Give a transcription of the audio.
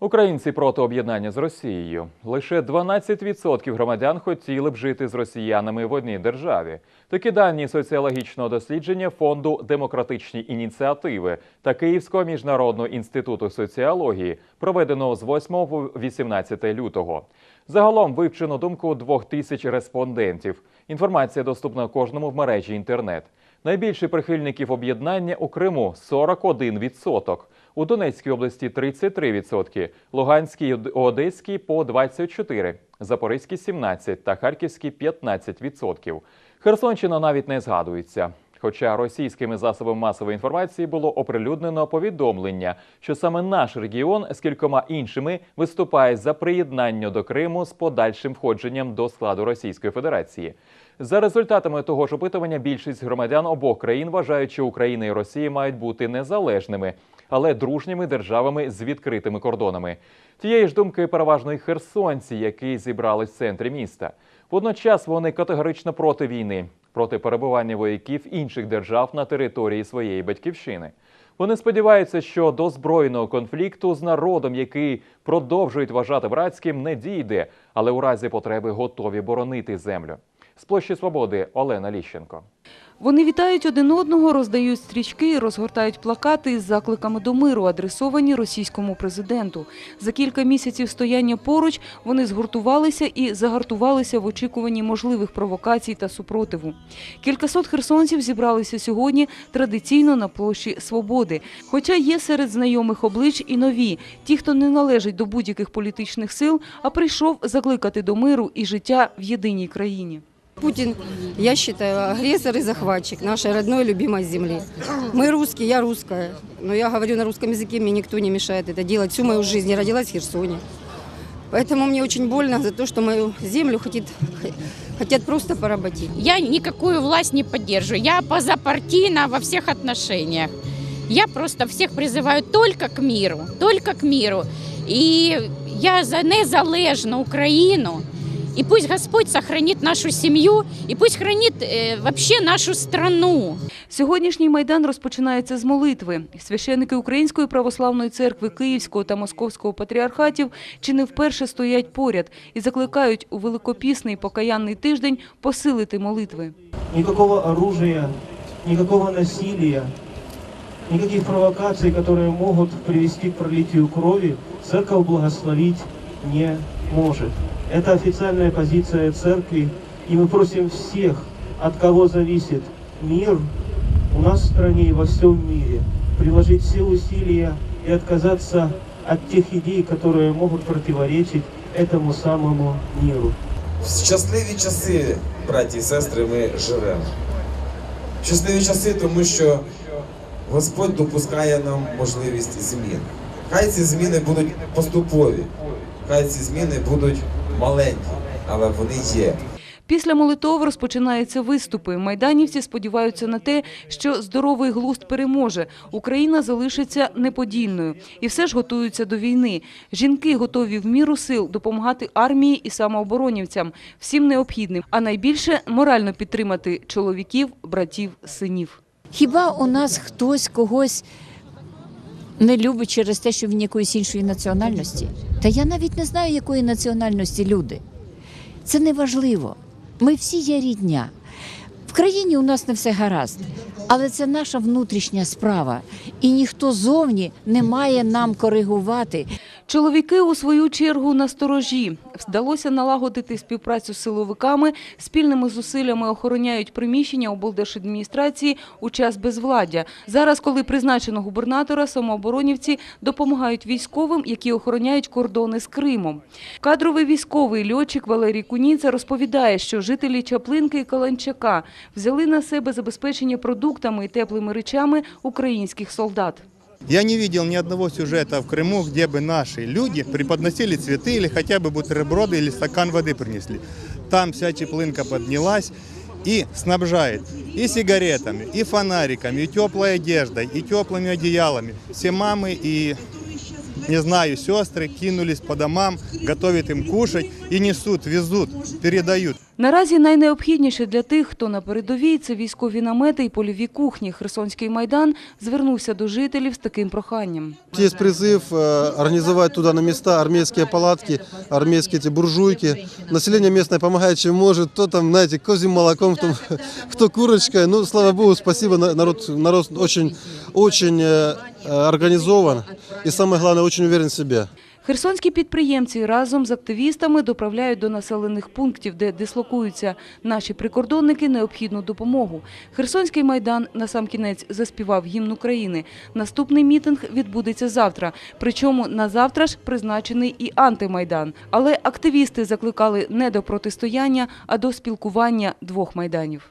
Українці проти об'єднання з Росією. Лише 12% громадян хотіли б жити з росіянами в одній державі. Такі дані соціологічного дослідження фонду демократичні ініціативи та Київського міжнародного інституту соціології, проведеного з 8 по 18 лютого. Загалом вивчено думку двох тисяч респондентів. Інформація доступна кожному в мережі інтернет. Найбільше прихильників об'єднання у Криму 41%, у Донецькій області 33%, Луганській Одеській по 24%, Запорізькій 17% та Харківській 15%. Херсонщина навіть не згадується. Хоча російськими засобами масової інформації було оприлюднено повідомлення, що саме наш регіон з кількома іншими виступає за приєднання до Криму з подальшим входженням до складу Російської Федерації. За результатами того ж опитування, більшість громадян обох країн вважають, що Україна і Росія мають бути незалежними, але дружніми державами з відкритими кордонами. Тієї ж думки переважно і херсонці, які зібрались в центрі міста. Водночас вони категорично проти війни, проти перебування вояків інших держав на території своєї батьківщини. Вони сподіваються, що до збройного конфлікту з народом, який продовжують вважати братським, не дійде, але у разі потреби готові боронити землю. З площі свободи Олена Ліщенко. Вони вітають один одного, роздають стрічки, розгортають плакати із закликами до миру, адресовані російському президенту. За кілька місяців стояння поруч вони згуртувалися і загартувалися в очікуванні можливих провокацій та супротиву. Кількасот херсонців зібралися сьогодні традиційно на площі Свободи. Хоча є серед знайомих облич і нові, ті, хто не належить до будь-яких політичних сил, а прийшов закликати до миру і життя в єдиній країні. Путин, я считаю, агрессор и захватчик нашей родной любимой земли. Мы русские, я русская, но я говорю на русском языке, мне никто не мешает это делать. Всю мою жизнь я родилась в Херсоне. Поэтому мне очень больно за то, что мою землю хотят, хотят просто поработить. Я никакую власть не поддерживаю. Я позапартийна во всех отношениях. Я просто всех призываю только к миру, только к миру. И я за незалежну Україну. И пусть Господь сохранит нашу семью, и пусть хранит э, вообще нашу страну. Сьогоднішній майдан розпочинається з молитви. Священники Української православної церкви Київського та Московського патріархатів чи не вперше стоять поряд і закликають у великопісний покаянний тиждень посилити молитви. никакого оружия, никакого насилия, никаких провокаций, которые могут привести к пролитию крови, церковь благословить не может. Это официальная позиция церкви, и мы просим всех, от кого зависит мир у нас в стране и во всем мире, приложить все усилия и отказаться от тех идей, которые могут противоречить этому самому миру. В щасливі часи, браті і сестри, ми живемо. В щасливі часи, тому що Господь допускає нам можливість змін. Хай ці зміни будуть поступові, хай ці зміни будуть маленькі, але вони є. Після молитов розпочинаються виступи. Майданівці сподіваються на те, що здоровий глузд переможе. Україна залишиться неподільною. І все ж готуються до війни. Жінки готові в міру сил допомагати армії і самооборонівцям, всім необхідним, а найбільше морально підтримати чоловіків, братів, синів. Хіба у нас хтось когось не любить через те, що він якоїсь іншої національності? Та я навіть не знаю, якої національності люди. Це не важливо. Ми всі є рідня. В країні у нас не все гаразд, але це наша внутрішня справа, і ніхто зовні не має нам коригувати. Чоловіки у свою чергу на сторожі. Вдалося налагодити співпрацю з силовиками, спільними зусиллями охороняють приміщення облдержадміністрації у час безвладдя. Зараз, коли призначено губернатора, самооборонівці допомагають військовим, які охороняють кордони з Кримом. Кадровий військовий льотчик Валерій Куніца розповідає, що жителі Чаплинки і Каланчака взяли на себе забезпечення продуктами і теплими речами українських солдат. Я не видел ни одного сюжета в Крыму, где бы наши люди преподносили цветы или хотя бы бутерброды или стакан воды принесли. Там вся Чеплынка поднялась и снабжает и сигаретами, и фонариками, и теплой одеждой, и теплыми одеялами. Все мамы и не знаю, сестры кинулись по домам, готовят им кушать и несут, везут, передают. Наразі найнеобхідніше для тих, хто на передовій – це військові намети і польові кухні. Херсонський майдан звернувся до жителів з таким проханням. Есть призыв э, организовать туда на места армейские палатки, армейские эти буржуйки. Население местное помогает, чем может. Кто там, знаете, козьим молоком, кто, кто курочкой. Ну, слава богу, спасибо, на- народ, народ очень, очень э, э, организован. И самое главное, очень уверен в себе. Херсонські підприємці разом з активістами доправляють до населених пунктів, де дислокуються наші прикордонники, необхідну допомогу. Херсонський майдан насамкінець заспівав гімн України. Наступний мітинг відбудеться завтра. Причому на завтра ж призначений і антимайдан. Але активісти закликали не до протистояння, а до спілкування двох майданів.